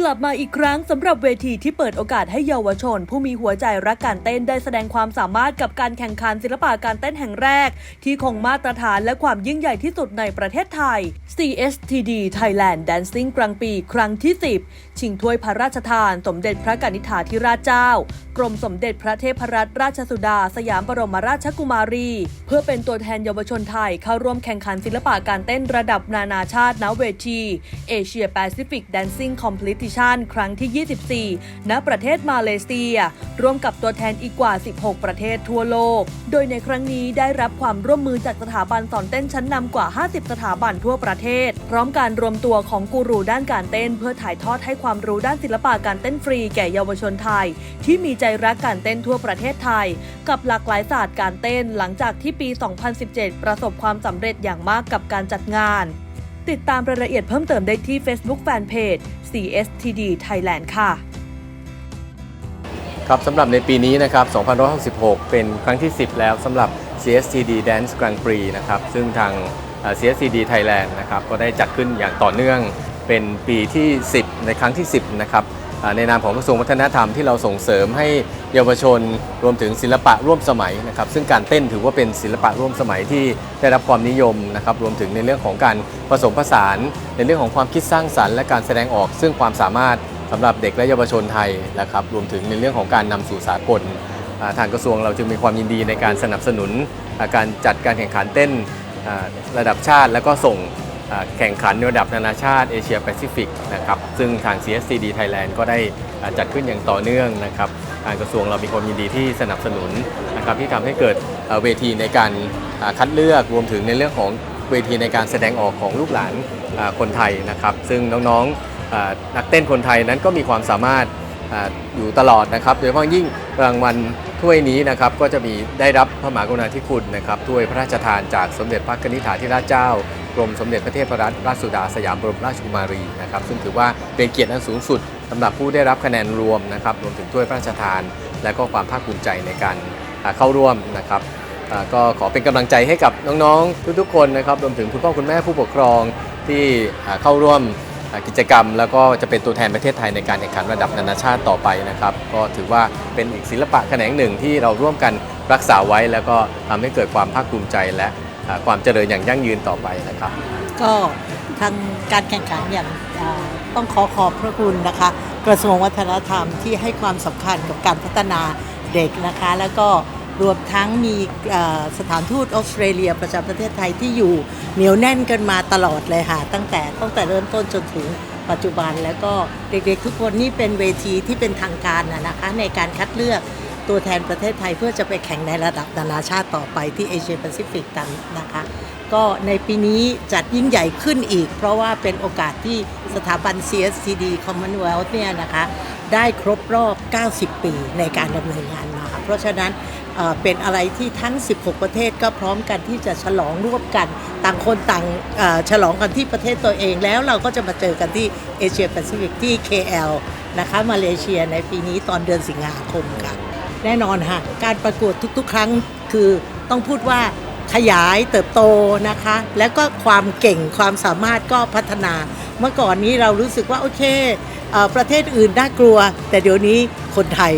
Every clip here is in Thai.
กลับมาอีกครั้งสำหรับเวทีที่เปิดโอกาสให้เยาวชน ผู้มีหัวใจรักการเต้นได้แสดงความสามารถกับการแข่งขันศิลปะการเต้นแห่งแรก ที่คงมาตรฐานและความยิ่งใหญ่ที่สุดในประเทศไทย CSTD Thailand Dancing กลางปี ครั้งที่ 10 ชิงถ้วยพระราชทาน สมเด็จพระกนิษฐาธิราชเจ้ากรมสมเด็จพระเทพรัตนราชสุดา สยามบรมราชกุมารี เพื่อเป็นตัวแทนเยาวชนไทยเข้าร่วมแข่งขันศิลปะการเต้นระดับนานาชาติณเวที Asia Pacific Dancing Competition ครั้งที่ 24 ณ ประเทศมาเลเซีย ร่วมกับตัวแทนอีกกว่า 16 ประเทศทั่วโลก โดยในครั้งนี้ได้รับความร่วมมือจากสถาบันสอนเต้นชั้นนำกว่า 50 สถาบันทั่วประเทศ พร้อมการรวมตัวของกูรูด้านการเต้น เพื่อถ่ายทอดให้ความรู้ด้านศิลปะการเต้นฟรีแก่เยาวชนไทย ที่มีใจรักการเต้นทั่วประเทศไทย กับหลากหลายศาสตร์การเต้นหลังจากที่ปี 2017 ประสบความสำเร็จอย่างมากกับการจัดงาน ติดตามรายละเอียดเพิ่มเติมได้ที่ Facebook Fanpage CSTD Thailand ค่ะ ครับสำหรับในปีนี้นะครับ 2566 เป็นครั้งที่ 10 แล้วสำหรับ CSTD Dance Grand Prix นะครับ ซึ่งทาง CSTD Thailand นะครับ ก็ได้จัดขึ้นอย่างต่อเนื่อง เป็นปีที่ 10 ในครั้งที่ 10 นะครับ ในนามของกระทรวงวัฒนธรรมที่เราส่งเสริมให้เยาวชนรวมถึงศิลปะร่วมสมัยนะครับซึ่งการเต้นถือว่าเป็นศิลปะร่วมสมัยที่ได้รับความนิยมนะครับรวมถึงในเรื่องของการผสมผสาน ในเรื่องของความคิดสร้างสรรค์และการแสดงออก ซึ่งความสามารถสำหรับเด็กและเยาวชนไทยนะครับรวมถึงในเรื่องของการนำสู่สากลทางกระทรวงเราจึงมีความยินดีในการสนับสนุนการจัดการแข่งขันเต้นระดับชาติแล้วก็ส่ง แข่งขันในระดับนานาชาติเอเชียแปซิฟิกนะครับซึ่งทาง CSCD Thailand ก็ได้จัดขึ้นอย่างต่อเนื่องนะครับทางกระทรวงเรามีความยินดีที่สนับสนุนนะครับที่ทำให้เกิดเวทีในการคัดเลือกรวมถึงในเรื่องของเวทีในการแสดงออกของลูกหลานคนไทยนะครับซึ่งน้องๆอ่านักเต้นคนไทยนั้นก็มีความสามารถอยู่ตลอดนะครับ โดยเฉพาะยิ่งรางวัลถ้วยนี้นะครับก็จะมีได้รับพระมหากรุณาธิคุณนะครับถ้วยพระราชทานจากสมเด็จพระนิษฐาธิราชเจ้า กรมสมเด็จพระเทพรัตนราชสุดาสยามบรมราชกุมารีนะครับซึ่งถือว่าเป็นเกียรติอันสูงสุดสำหรับผู้ได้รับคะแนนรวมนะครับรวมถึงถ้วยพระราชทาน และก็ความภาคภูมิใจในการเข้าร่วมนะครับก็ขอเป็นกำลังใจให้กับน้องๆ ทุกๆ คนนะครับรวมถึงคุณพ่อคุณแม่ผู้ปกครองที่เข้าร่วมกิจกรรม แล้วก็จะเป็นตัวแทนประเทศไทยในการแข่งขันระดับนานาชาติต่อไปนะครับ ก็ถือว่าเป็นอีกศิลปะแขนงหนึ่งที่เราร่วมกันรักษาไว้ แล้วก็ทำให้เกิดความภาคภูมิใจและ ความเจริญอย่างยั่งยืนต่อไปนะครับ ก็ทางการแข่งขันอย่างต้องขอขอบพระคุณนะคะ กระทรวงวัฒนธรรมที่ให้ความสำคัญกับการพัฒนาเด็กนะคะ แล้วก็รวมทั้งมีสถานทูตออสเตรเลียประจำประเทศไทยที่อยู่เหนียวแน่นกันมาตลอดเลยค่ะ ตั้งแต่ตั้งแต่เริ่มต้นจนถึงปัจจุบันแล้วก็เด็กๆทุกคนนี่เป็นเวทีที่เป็นทางการนะคะในการคัดเลือก ตัวแทนประเทศไทยเพื่อจะไปแข่งในระดับนานาชาติต่อไปที่เอเชียแปซิฟิกกันนะคะ ก็ในปีนี้จัดยิ่งใหญ่ขึ้นอีก เพราะว่าเป็นโอกาสที่สถาบัน CSCD Commonwealth เนี่ยนะคะ ได้ครบรอบ 90 ปีในการดำเนินงานมา เพราะฉะนั้นเป็นอะไรที่ทั้ง 16 ประเทศก็พร้อมกันที่จะฉลองร่วมกัน ต่างคนต่างฉลองกันที่ประเทศตัวเองแล้วเราก็จะมาเจอกันที่เอเชียแปซิฟิกที่ KL นะคะมาเลเซียในปีนี้ตอนเดือนสิงหาคมค่ะ แน่นอนค่ะ การประกวดทุกๆ ครั้งคือต้องพูดว่าขยายเติบโตนะคะ แล้วก็ความเก่งความสามารถก็พัฒนา เมื่อก่อนนี้เรารู้สึกว่าโอเคเออประเทศอื่นน่ากลัว แต่เดี๋ยวนี้คนไทย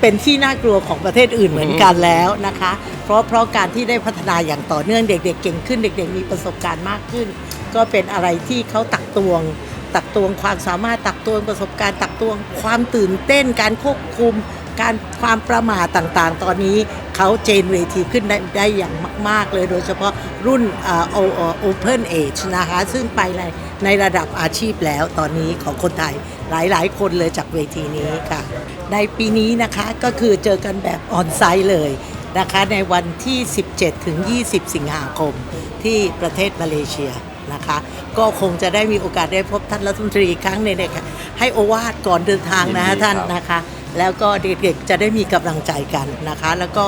เป็นที่น่ากลัวของประเทศอื่นเหมือนกันแล้วนะคะ เพราะเพราะการที่ได้พัฒนาอย่างต่อเนื่องเด็ก ๆ เก่งขึ้นเด็ก ๆ มีประสบการณ์มากขึ้น ก็เป็นอะไรที่เขาตักตวง ตักตวงความสามารถตักตวงประสบการณ์ ตักตวงความตื่นเต้นการควบคุม การความประมาทต่างๆ ตอนนี้เขาเจนเวทีขึ้นได้ได้อย่างมาก ๆ เลยโดยเฉพาะรุ่นโอเพนเอจนะคะซึ่งไปในในระดับอาชีพแล้วตอนนี้ของคนไทยหลาย ๆ คนเลยจากเวทีนี้ค่ะ ในปีนี้นะคะก็คือเจอกันแบบออนไซต์เลยนะคะในวันที่ 17 ถึง 20 สิงหาคมที่ประเทศมาเลเซียนะคะ ก็คงจะได้มีโอกาสได้พบท่านรัฐมนตรีอีกครั้งหนึงนะคะให้โอวาทก่อนเดินทางนะยินดีท่านครับนะคะ แล้วก็เด็กๆจะได้มีกำลังใจกันนะคะ แล้วก็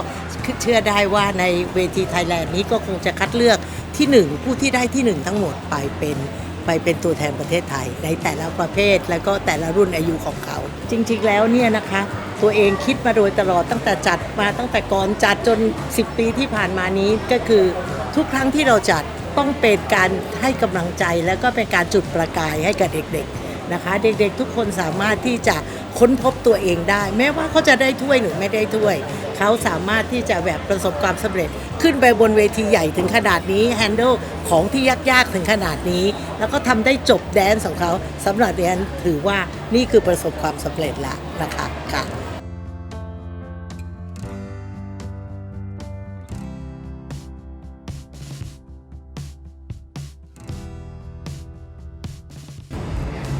เชื่อได้ว่าในเวทีไทยแลนด์นี้ก็คงจะคัดเลือกที่หนึ่งผู้ที่ได้ที่หนึ่งทั้งหมดไปเป็นไปเป็นตัวแทนประเทศไทย ในแต่ละประเภทแล้วก็แต่ละรุ่นอายุของเขา จริงๆแล้วเนี่ยนะคะ ตัวเองคิดมาโดยตลอดตั้งแต่จัดมาตั้งแต่ก่อนจัดจน 10 ปีที่ผ่านมานี้ก็คือทุกครั้งที่เราจัดต้องเป็นการให้กำลังใจ แล้วก็เป็นการจุดประกายให้กับเด็กๆนะคะ เด็กๆทุกคนสามารถที่จะ ค้นพบตัวเองได้ แม้ว่าเขาจะได้ถ้วยหรือไม่ได้ถ้วย เขาสามารถที่จะแบบประสบความสำเร็จ ขึ้นไปบนเวทีใหญ่ถึงขนาดนี้แฮนด์ลของที่ยากๆถึงขนาดนี้ แล้วก็ทำได้จบแดนของเขาสำหรับแดนถือว่านี่คือประสบความสำเร็จแล้วนะคะค่ะ